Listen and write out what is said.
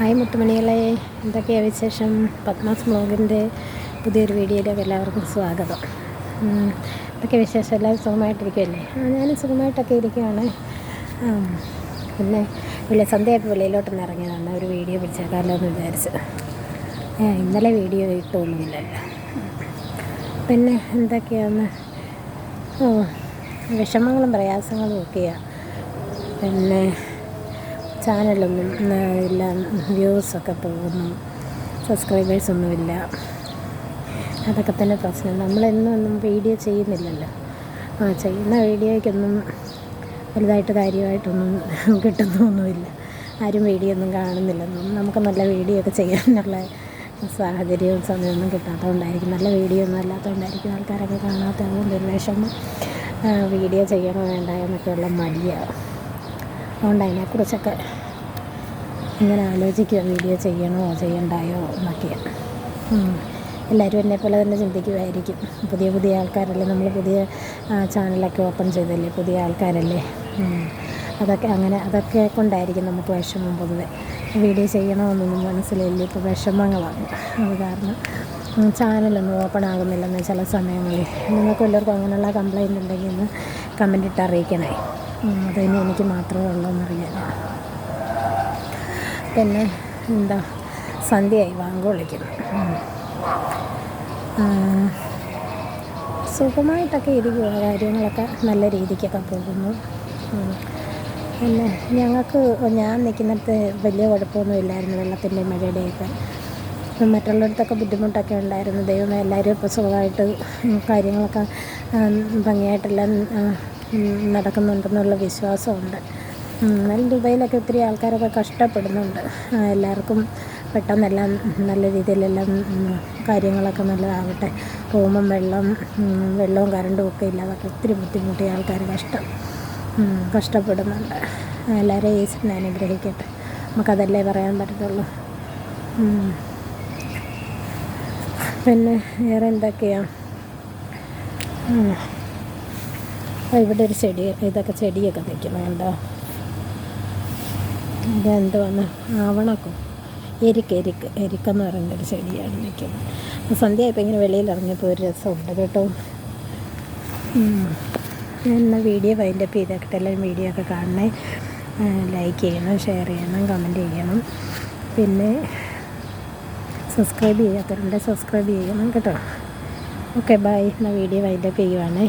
Hi മുത്തുമണികളെ. എന്തൊക്കെയാണ് വിശേഷം? പത്മാസ് ബ്ലോഗിന്റെ പുതിയൊരു വീഡിയോയിലേക്ക് എല്ലാവർക്കും സ്വാഗതം. എന്തൊക്കെ വിശേഷം? എല്ലാവരും സുഖമായിട്ടിരിക്കുമല്ലേ ആ ഞാനും സുഖമായിട്ടൊക്കെ ഇരിക്കുകയാണ് പിന്നെ ഇല്ല സന്ധ്യയൊക്കെ വെളിയിലോട്ടൊന്ന് ഇറങ്ങിയതാണ് ഒരു വീഡിയോ പിടിച്ചേക്കാമല്ലോ എന്ന് വിചാരിച്ച് ഇന്നലെ വീഡിയോ ഇട്ടൊന്നുമില്ലല്ലോ. പിന്നെ എന്തൊക്കെയാണ്? ഓ വിഷമങ്ങളും പ്രയാസങ്ങളും ഒക്കെയാണ് പിന്നെ ചാനലൊന്നും എല്ലാം വ്യൂസൊക്കെ പോകുന്നു സബ്സ്ക്രൈബേഴ്സൊന്നുമില്ല അതൊക്കെ തന്നെ പ്രശ്നം. നമ്മളെന്നും ഒന്നും വീഡിയോ ചെയ്യുന്നില്ലല്ലോ. ആ ചെയ്യുന്ന വീഡിയോയ്ക്കൊന്നും വലുതായിട്ട് കാര്യമായിട്ടൊന്നും കിട്ടുന്നൊന്നുമില്ല. ആരും വീഡിയോ ഒന്നും കാണുന്നില്ലെന്നും. നമുക്ക് നല്ല വീഡിയോ ഒക്കെ ചെയ്യാനുള്ള സാഹചര്യവും സമയമൊന്നും കിട്ടാത്തതുകൊണ്ടായിരിക്കും. നല്ല വീഡിയോ ഒന്നും അല്ലാത്തതുകൊണ്ടായിരിക്കും ആൾക്കാരൊക്കെ കാണാത്തതുകൊണ്ട് ഒരു വേഷം വീഡിയോ ചെയ്യണോ വേണ്ട എന്നൊക്കെയുള്ള മടിയാണ് അതുകൊണ്ട് അതിനെക്കുറിച്ചൊക്കെ ഇങ്ങനെ ആലോചിക്കുക വീഡിയോ ചെയ്യണോ ചെയ്യണ്ടായോ എന്നൊക്കെ. എല്ലാവരും എന്നെ പോലെ തന്നെ ചിന്തിക്കുമായിരിക്കും. പുതിയ പുതിയ ആൾക്കാരല്ലേ നമ്മൾ പുതിയ ചാനലൊക്കെ ഓപ്പൺ ചെയ്തല്ലേ പുതിയ ആൾക്കാരല്ലേ. അതൊക്കെ അങ്ങനെ അതൊക്കെ കൊണ്ടായിരിക്കും നമുക്ക് വിഷമം പൊതുവെ. വീഡിയോ ചെയ്യണമെന്നൊന്നും മനസ്സിലില്ല ഇപ്പോൾ വിഷമങ്ങളാണ്. അത് കാരണം ചാനലൊന്നും ഓപ്പൺ ആകുന്നില്ലെന്ന് ചില സമയങ്ങളിൽ. നിങ്ങൾക്ക് എല്ലാവർക്കും അങ്ങനെയുള്ള കംപ്ലയിന്റ് ഉണ്ടെങ്കിൽ ഒന്ന് കമന്റ് ഇട്ട് അറിയിക്കണേ. അതിന് എനിക്ക് മാത്രമേ ഉള്ളൂ എന്നറിയാൻ പിന്നെ എന്താ സന്ധ്യയായി വാങ്ക് വിളിക്കുന്നു. സുഖമായിട്ടൊക്കെ ഇരിക്കുക കാര്യങ്ങളൊക്കെ നല്ല രീതിക്കൊക്കെ പോകുന്നു. പിന്നെ ഞങ്ങൾക്ക് ഞാൻ നിൽക്കുന്നിടത്ത് വലിയ കുഴപ്പമൊന്നും ഇല്ലായിരുന്നു വെള്ളത്തിന്റെ മഴയുടെയൊക്കെ. മറ്റുള്ളിടത്തൊക്കെ ബുദ്ധിമുട്ടൊക്കെ ഉണ്ടായിരുന്നു. ദൈവം എല്ലാവരും ഇപ്പോൾ സുഖമായിട്ട് കാര്യങ്ങളൊക്കെ ഭംഗിയായിട്ടെല്ലാം നടക്കുന്നുണ്ടെന്നുള്ള വിശ്വാസമുണ്ട്. എന്നാലും ദുബൈയിലൊക്കെ ഒത്തിരി ആൾക്കാരൊക്കെ കഷ്ടപ്പെടുന്നുണ്ട്. എല്ലാവർക്കും പെട്ടെന്നെല്ലാം നല്ല രീതിയിലെല്ലാം കാര്യങ്ങളൊക്കെ നല്ലതാവട്ടെ. റൂമും വെള്ളം വെള്ളവും കറണ്ടും ഒക്കെ ഇല്ലാതൊക്കെ ഒത്തിരി ബുദ്ധിമുട്ടിയ ആൾക്കാർ കഷ്ടം കഷ്ടപ്പെടുന്നുണ്ട്. എല്ലാവരെയും ഈശ്വരനെ അനുഗ്രഹിക്കട്ടെ. നമുക്കതല്ലേ പറയാൻ പറ്റത്തുള്ളൂ. പിന്നെ വേറെ എന്തൊക്കെയാണ് ഇവിടെ ഒരു ചെടി ഇതൊക്കെ ചെടിയൊക്കെ നിൽക്കുന്നുണ്ടോ കണ്ടോ? ഇതെന്തുവാന്ന്? ആവണക്കോ. എരിക്ക് എരിക്ക് എരിക്കെന്ന് പറയുന്ന ഒരു ചെടിയാണ് നിൽക്കുന്നത്. സന്ധ്യ സന്ധ്യയായപ്പോൾ ഇങ്ങനെ വെളിയിൽ ഇറങ്ങിയപ്പോൾ ഒരു രസമുണ്ട് കേട്ടോ. എന്നാൽ വീഡിയോ വൈൻഡപ്പ് ചെയ്തേക്കട്ടെ എല്ലാവരും വീഡിയോ ഒക്കെ കാണണേ. ലൈക്ക് ചെയ്യണം ഷെയർ ചെയ്യണം കമന്റ് ചെയ്യണം. പിന്നെ സബ്സ്ക്രൈബ് ചെയ്യാത്തവരുണ്ട് സബ്സ്ക്രൈബ് ചെയ്യണം കേട്ടോ. Okay bye. എന്നാൽ വീഡിയോ വൈൻഡപ്പ് ചെയ്യുവാണേ.